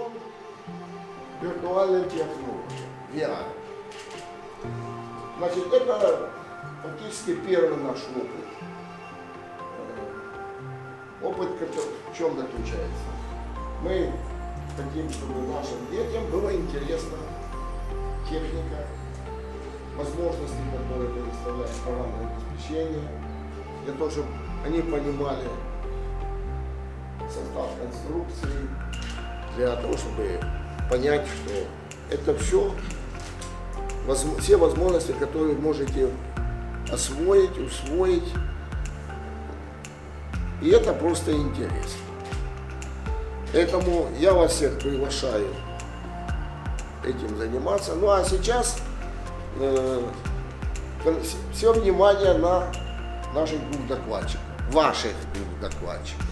завершен виртуальной технологией, VR. Значит, это фактически первый наш опыт. Э, Опыт в чем заключается? Мы хотим, чтобы нашим детям было интересно техника, возможности, которые предоставляет программное обеспечение, для того, чтобы они понимали состав конструкции, для того, чтобы понять, что это все, все возможности, которые можете освоить, усвоить, и это просто интересно. Поэтому я вас всех приглашаю этим заниматься. Ну а сейчас все внимание на наших двух докладчиков, ваших двух докладчиков.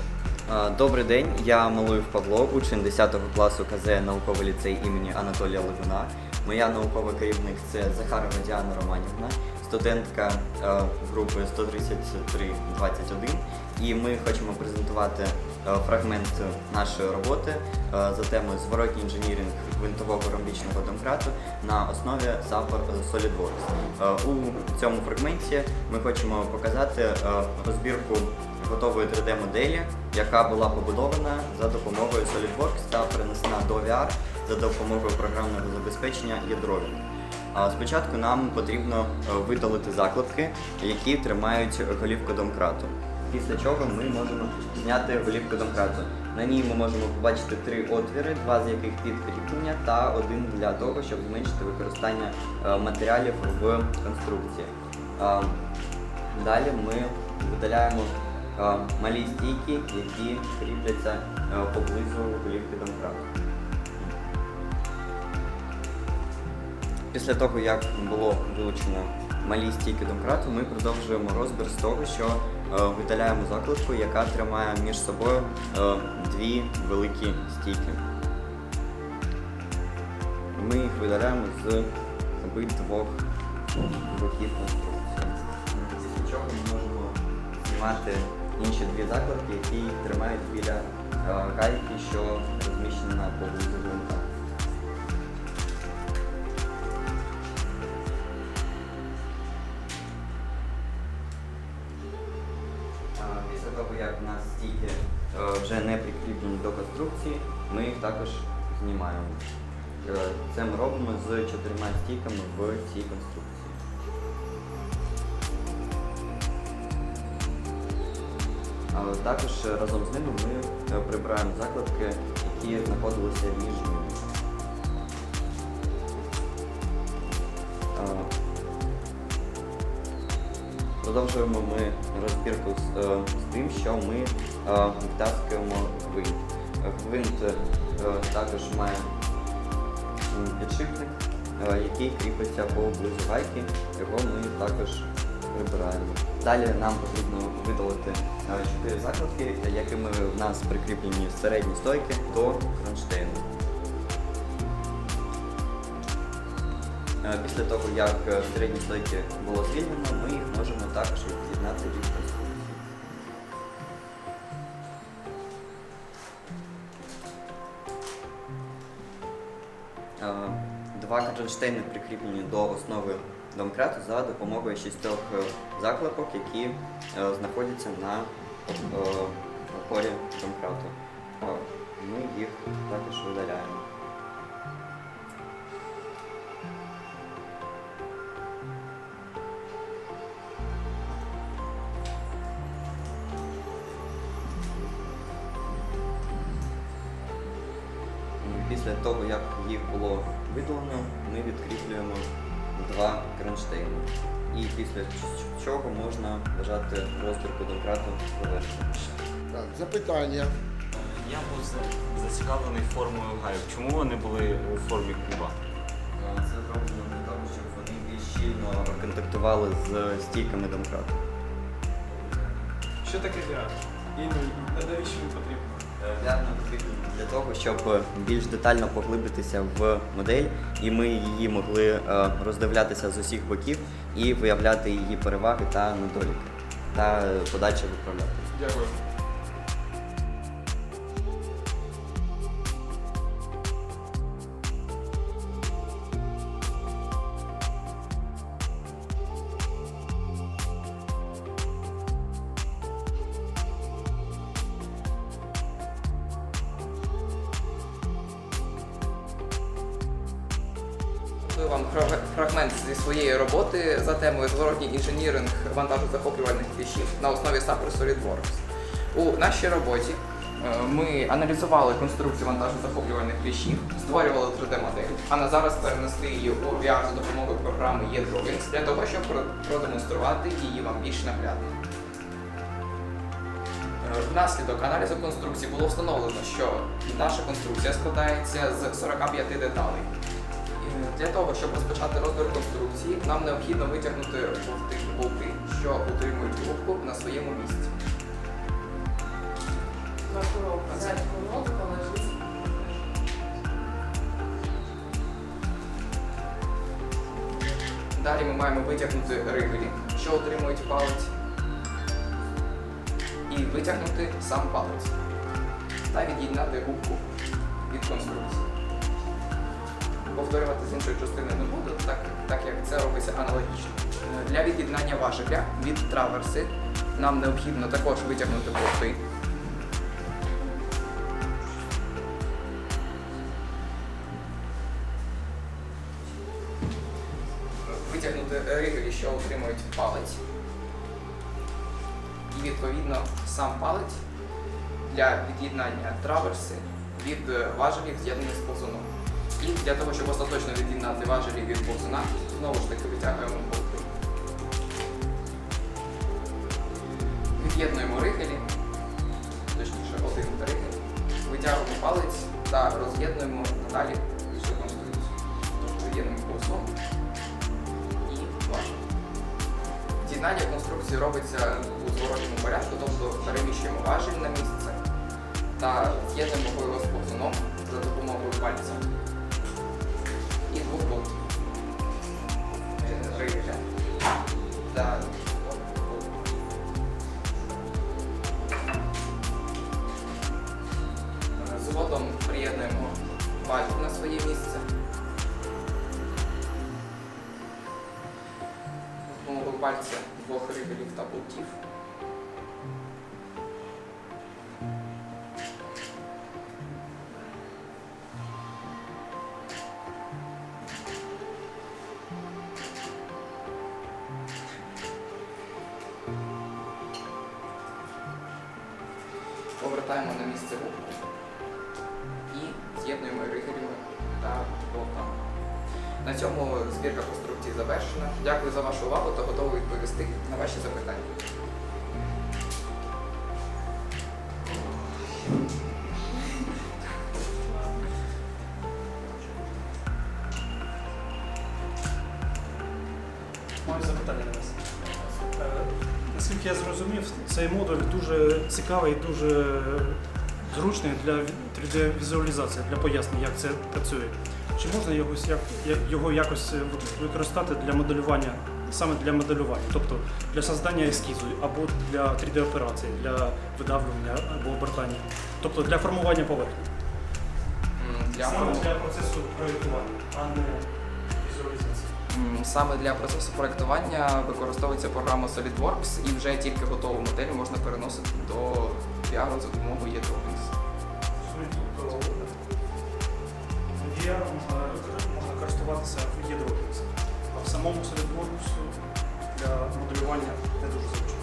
Добрий день, я Малуєв Павло, учень 10 класу КЗ науковий ліцей імені Анатолія Левина. Моя наукова керівник це Захарова Діана Романівна, студентка е, групи 13321. І ми хочемо презентувати е, фрагмент нашої роботи е, за темою зворотній інженіринг гвинтового ромбічного домкрату на основі SolidWorks. У цьому фрагменті ми хочемо показати розбірку готової 3D-моделі, яка була побудована за допомогою SolidWorks та перенесена до VR за допомогою програмного забезпечення ядрові. А Спочатку нам потрібно е, видалити закладки, які тримають голівку домкрату. Після чого ми можемо зняти голівку домкрату. На ній ми можемо побачити три отвіри, два з яких під кріплення та один для того, щоб зменшити використання е, матеріалів в конструкції. Далі ми видаляємо малі стійки, які кріпляться е, поблизу голівки домкрату. Після того, як було вилучено малі стійки домкрату, ми продовжуємо розбір з того, що е, видаляємо закладку, яка тримає між собою е, дві великі стійки. Ми їх видаляємо з обидвох боків конструкції. Після чого ми можемо знімати інші дві закладки, які тримають біля е, гайки, що розміщена поблизу гвинта. А, Після того, як у нас стійки е, вже не прикріплені до конструкції, ми їх також знімаємо. Е, Це ми робимо з чотирма стійками в цій конструкції. Також разом з ними ми е, прибираємо закладки, які знаходилися між ними. Продовжуємо ми розбірку з, е, з тим, що ми е, втаскуємо гвинт. Е, Гвинт е, також має підшипник, е, який кріпиться поблизу гайки, його ми також прибираємо. Далі нам потрібно видалити е, чотири закладки, якими в нас прикріплені середні стойки до кронштейну. Е, Після того, як е, середні стойки було звільнено, ми їх можемо також від'єднати від конструкції. Е, Два кронштейни прикріплені до основи домкрату за допомогою шістьох е, закладок, які е, знаходяться на е, опорі домкрату. Е, Ми їх також видаляємо. Після того, як їх було видалено, ми відкріплюємо два кронштейни. І після чого можна вважати розбірку домкрату завершеною. Так, запитання. Я був зацікавлений формою гайок. Чому вони були у формі куба? Це зроблено для того, щоб вони більш щільно контактували з стійками домкрату. Що таке VR? І навіщо він потрібен? Явно потрібно для того, щоб більш детально поглибитися в модель, і ми її могли е, роздивлятися з усіх боків і виявляти її переваги та недоліки, та е, подальше виправляти. Дякую. Презентую вам фрагмент зі своєї роботи за темою зворотній інженіринг вантажозахоплювальних кліщів на основі SAP SolidWorks. У нашій роботі е, ми аналізували конструкцію вантажозахоплювальних кліщів, створювали 3D-модель, а на зараз перенесли її у VR за допомогою програми eDrawings для того, щоб продемонструвати її вам більш наглядно. Е, Внаслідок аналізу конструкції було встановлено, що наша конструкція складається з 45 деталей. Для того, щоб розпочати розбір конструкції, нам необхідно витягнути болти, що утримують трубку на своєму місці. Далі ми маємо витягнути ригелі, що утримують палець, і витягнути сам палець та від'єднати губку від конструкції. Повторювати з іншої частини не буду, так, так як це робиться аналогічно. Е, Для від'єднання важеля від траверси нам необхідно також витягнути болти. Витягнути ригелі, що утримують палець. І відповідно сам палець для від'єднання траверси від важелів з'єднаних з ползуном. І для того, щоб остаточно від'єднати важелі від ползуна, знову ж таки витягуємо болти. Від'єднуємо ригелі, точніше один ригель, витягуємо палець та роз'єднуємо надалі всю конструкцію. Тобто від'єднуємо ползун і важель. З'єднання конструкції робиться у зворотньому порядку, тобто переміщуємо важіль на місце та з'єднуємо його з ползуном за допомогою пальця Е, приєднуємо важіль на своє місце. з допомогою пальця двох ригелів та болтів. Повертаємо на місце губку і з'єднуємо ригелями та болтами. На цьому збірка конструкції завершена. Дякую за вашу увагу та готовий відповісти на ваші запитання. Маю запитання до вас. Наскільки я зрозумів, цей модуль дуже цікавий, і дуже зручний для 3D-візуалізації, для пояснення, як це працює. Чи можна його, його якось е, використати для моделювання, саме для моделювання, тобто для создання ескізу або для 3D-операції, для видавлювання або обертання, тобто для формування поверхні? Для Саме для процесу проєктування, а не Саме для процесу проектування використовується програма SolidWorks і вже тільки готову модель можна переносити до піару за допомогою eDrawings. Тобто VR можна користуватися в Єдропіксі, а в самому SolidWorks для моделювання не дуже